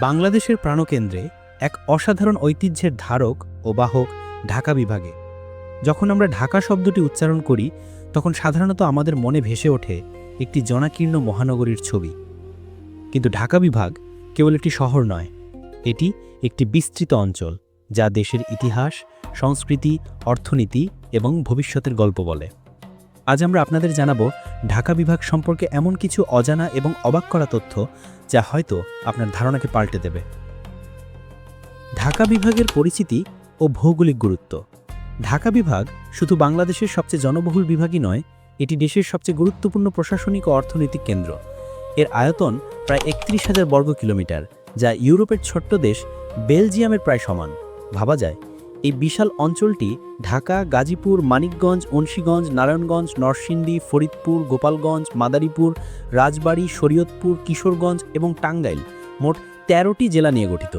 বাংলাদেশের প্রাণকেন্দ্রে এক অসাধারণ ঐতিহ্যের ধারক ও বাহক ঢাকা বিভাগে। যখন আমরা ঢাকা শব্দটি উচ্চারণ করি, তখন সাধারণত আমাদের মনে ভেসে ওঠে একটি জনাকীর্ণ মহানগরীর ছবি। কিন্তু ঢাকা বিভাগ কেবল একটি শহর নয়, এটি একটি বিস্তৃত অঞ্চল, যা দেশের ইতিহাস, সংস্কৃতি, অর্থনীতি এবং ভবিষ্যতের গল্প বলে। আজ আমরা আপনাদের জানাব, ঢাকা বিভাগ সম্পর্কে এমন কিছু অজানা এবং অবাক করা তথ্য যা হয়তো আপনার ধারণাকে পাল্টে দেবে। ঢাকা বিভাগের পরিচিতি ও ভৌগোলিক গুরুত্ব। ঢাকা বিভাগ শুধু বাংলাদেশের সবচেয়ে জনবহুল বিভাগই নয়, এটি দেশের সবচেয়ে গুরুত্বপূর্ণ প্রশাসনিক ও অর্থনৈতিক কেন্দ্র। এর আয়তন প্রায় একত্রিশ হাজার বর্গ কিলোমিটার যা ইউরোপের ছোট্ট দেশ বেলজিয়ামের প্রায় সমান। ভাবা যায় এই বিশাল অঞ্চলটি ঢাকা, গাজীপুর, মানিকগঞ্জ অনশীগঞ্জ নারায়ণগঞ্জ, নরসিংদী, ফরিদপুর, গোপালগঞ্জ, মাদারীপুর, রাজবাড়ী, শরীয়তপুর, কিশোরগঞ্জ এবং টাঙ্গাইল মোট তেরোটি জেলা নিয়ে গঠিত।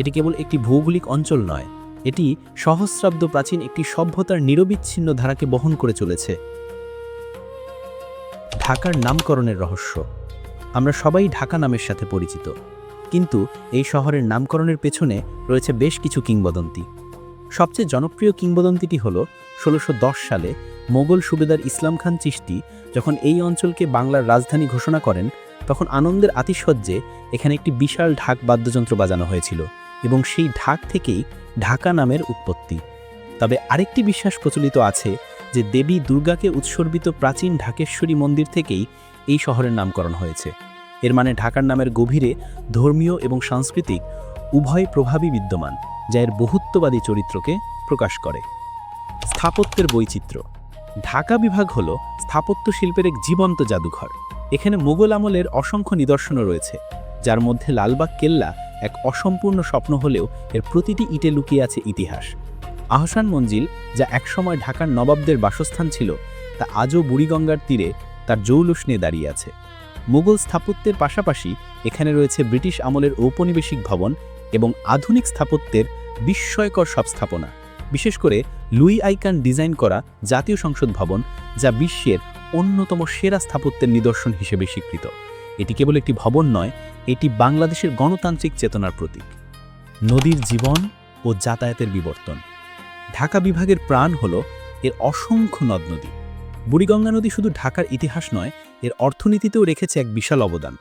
এটি কেবল একটি ভৌগোলিক অঞ্চল নয়, এটি সহস্রাব্দ প্রাচীন একটি সভ্যতার নিরবিচ্ছিন্ন ধারাকে বহন করে চলেছে। ঢাকার নামকরণের রহস্য। আমরা সবাই ঢাকা নামের সাথে পরিচিত, কিন্তু এই শহরের নামকরণের পেছনে রয়েছে বেশ কিছু কিংবদন্তি। সবচেয়ে জনপ্রিয় কিংবদন্তিটি হল ষোলোশো সালে মোগল সুবেদার ইসলাম খান চিশতি যখন এই অঞ্চলকে বাংলার রাজধানী ঘোষণা করেন, তখন আনন্দের আতিশয্যে এখানে একটি বিশাল ঢাক বাদ্যযন্ত্র বাজানো হয়েছিল এবং সেই ঢাক থেকেই ঢাকা নামের উৎপত্তি। তবে আরেকটি বিশ্বাস প্রচলিত আছে যে দেবী দুর্গাকে উৎসর্গিত প্রাচীন ঢাকেশ্বরী মন্দির থেকেই এই শহরের নামকরণ হয়েছে। এর মানে ঢাকার নামের গভীরে ধর্মীয় এবং সাংস্কৃতিক উভয় প্রভাবই বিদ্যমান। যা এর বহুত্ববাদী চরিত্রকে প্রকাশ করে। স্থাপত্যের বৈচিত্র্য। ঢাকা বিভাগ হল স্থাপত্য শিল্পের এক জীবন্ত জাদুঘর। এখানে মোগল আমলের অসংখ্য নিদর্শনও রয়েছে, যার মধ্যে লালবাগ কেল্লা এক অসম্পূর্ণ স্বপ্ন হলেও এর প্রতিটি ইটে লুকিয়ে আছে ইতিহাস। আহসান মঞ্জিল, যা একসময় ঢাকার নবাবদের বাসস্থান ছিল, তা আজও বুড়িগঙ্গার তীরে তার জৌলুস নিয়ে দাঁড়িয়ে আছে। মুঘল স্থাপত্যের পাশাপাশি এখানে রয়েছে ব্রিটিশ আমলের ঔপনিবেশিক ভবন এবং আধুনিক স্থাপত্যের বিস্ময়কর সব স্থাপনা, বিশেষ করে লুই আইকান ডিজাইন করা জাতীয় সংসদ ভবন যা বিশ্বের অন্যতম সেরা স্থাপত্যের নিদর্শন হিসেবে স্বীকৃত। এটি কেবল একটি ভবন নয়, এটি বাংলাদেশের গণতান্ত্রিক চেতনার প্রতীক। নদীর জীবন ও যাতায়াতের বিবর্তন। ঢাকা বিভাগের প্রাণ হল এর অসংখ্য নদ নদী। বুড়িগঙ্গা নদী শুধু ঢাকার ইতিহাস নয়, এর অর্থনীতিতেও রেখেছে এক বিশাল অবদান।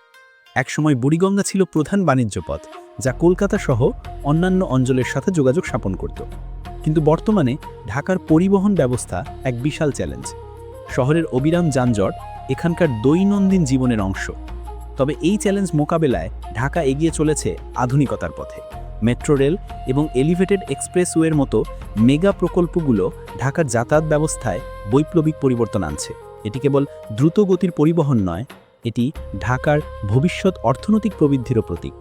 একসময় বুড়িগঙ্গা ছিল প্রধান বাণিজ্য পথ যা কলকাতা সহ অন্যান্য অঞ্চলের সাথে যোগাযোগ স্থাপন করত। কিন্তু বর্তমানে ঢাকার পরিবহন ব্যবস্থা এক বিশাল চ্যালেঞ্জ। শহরের অবিরাম যানজট এখানকার দৈনন্দিন জীবনের অংশ। তবে এই চ্যালেঞ্জ মোকাবেলায় ঢাকা এগিয়ে চলেছে আধুনিকতার পথে। মেট্রো রেল এবং এলিভেটেড এক্সপ্রেসওয়ের মতো মেগা প্রকল্পগুলো ঢাকার যাতায়াত ব্যবস্থায় বৈপ্লবিক পরিবর্তন আনছে। এটি কেবল দ্রুত গতির পরিবহন নয়, এটি ঢাকার ভবিষ্যৎ অর্থনৈতিক প্রবৃদ্ধিরও প্রতীক।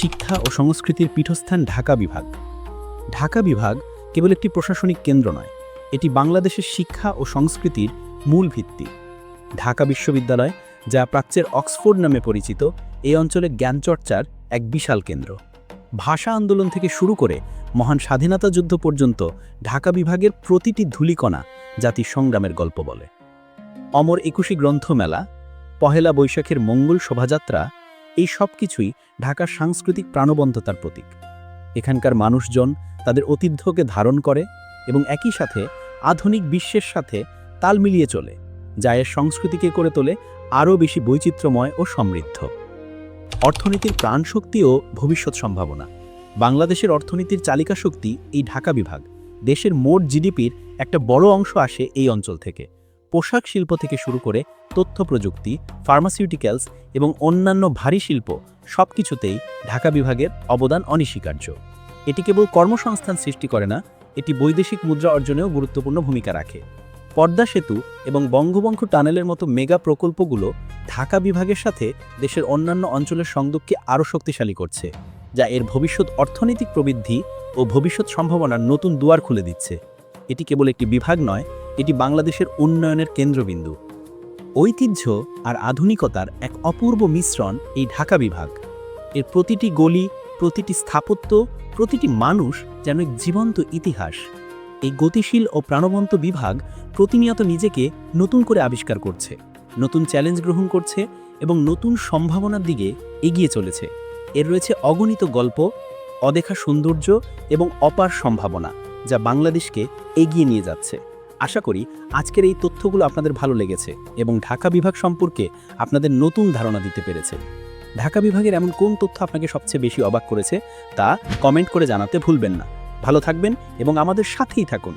শিক্ষা ও সংস্কৃতির পীঠস্থান ঢাকা বিভাগ। ঢাকা বিভাগ কেবল একটি প্রশাসনিক কেন্দ্র নয়, এটি বাংলাদেশের শিক্ষা ও সংস্কৃতির মূল ভিত্তি। ঢাকা বিশ্ববিদ্যালয়, যা প্রাচ্যের অক্সফোর্ড নামে পরিচিত, এই অঞ্চলে জ্ঞানচর্চার এক বিশাল কেন্দ্র। ভাষা আন্দোলন থেকে শুরু করে মহান স্বাধীনতা যুদ্ধ পর্যন্ত ঢাকা বিভাগের প্রতিটি ধূলিকণা জাতির সংগ্রামের গল্প বলে। অমর একুশী গ্রন্থমেলা, পহেলা বৈশাখের মঙ্গল শোভাযাত্রা এই সব কিছুই ঢাকার সাংস্কৃতিক প্রাণবন্ততার প্রতীক। এখানকার মানুষজন তাদের ঐতিহ্যকে ধারণ করে এবং একই সাথে আধুনিক বিশ্বের সাথে তাল মিলিয়ে চলে, যা এর সংস্কৃতিকে করে তোলে আরও বেশি বৈচিত্র্যময় ও সমৃদ্ধ। অর্থনীতির প্রাণশক্তি ও ভবিষ্যৎ সম্ভাবনা। বাংলাদেশের অর্থনীতির চালিকা শক্তি এই ঢাকা বিভাগ, দেশের মোট জিডিপির একটা বড় অংশ আসে এই অঞ্চল থেকে। পোশাক শিল্প থেকে শুরু করে তথ্য প্রযুক্তি ফার্মাসিউটিক্যালস এবং অন্যান্য ভারী শিল্প সব কিছুতেই ঢাকা বিভাগের অবদান অনস্বীকার্য। এটি কেবল কর্মসংস্থান সৃষ্টি করে না, এটি বৈদেশিক মুদ্রা অর্জনেও গুরুত্বপূর্ণ ভূমিকা রাখে। পদ্মা সেতু এবং বঙ্গবঙ্গ টানেলের মতো মেগা প্রকল্পগুলো ঢাকা বিভাগের সাথে দেশের অন্যান্য অঞ্চলের সংযোগকে আরও শক্তিশালী করছে, যা এর ভবিষ্যৎ অর্থনৈতিক প্রবৃদ্ধি ও ভবিষ্যৎ সম্ভাবনার নতুন দুয়ার খুলে দিচ্ছে। এটি কেবল একটি বিভাগ নয় এটি বাংলাদেশের উন্নয়নের কেন্দ্রবিন্দু। ঐতিহ্য আর আধুনিকতার এক অপূর্ব মিশ্রণ এই ঢাকা বিভাগ। এর প্রতিটি গলি, প্রতিটি স্থাপত্য, প্রতিটি মানুষ যেন এক জীবন্ত ইতিহাস। এই গতিশীল ও প্রাণবন্ত বিভাগ প্রতিনিয়ত নিজেকে নতুন করে আবিষ্কার করছে, নতুন চ্যালেঞ্জ গ্রহণ করছে এবং নতুন সম্ভাবনার দিকে এগিয়ে চলেছে। এর রয়েছে অগণিত গল্প, অদেখা সৌন্দর্য এবং অপার সম্ভাবনা যা বাংলাদেশকে এগিয়ে নিয়ে যাচ্ছে। আশা করি আজকের এই তথ্যগুলো আপনাদের ভালো লেগেছে এবং ঢাকা বিভাগ সম্পর্কে আপনাদের নতুন ধারণা দিতে পেরেছে। ঢাকা বিভাগের এমন কোন তথ্য আপনাকে সবচেয়ে বেশি অবাক করেছে তা কমেন্ট করে জানাতে ভুলবেন না। ভালো থাকবেন এবং আমাদের সাথেই থাকুন।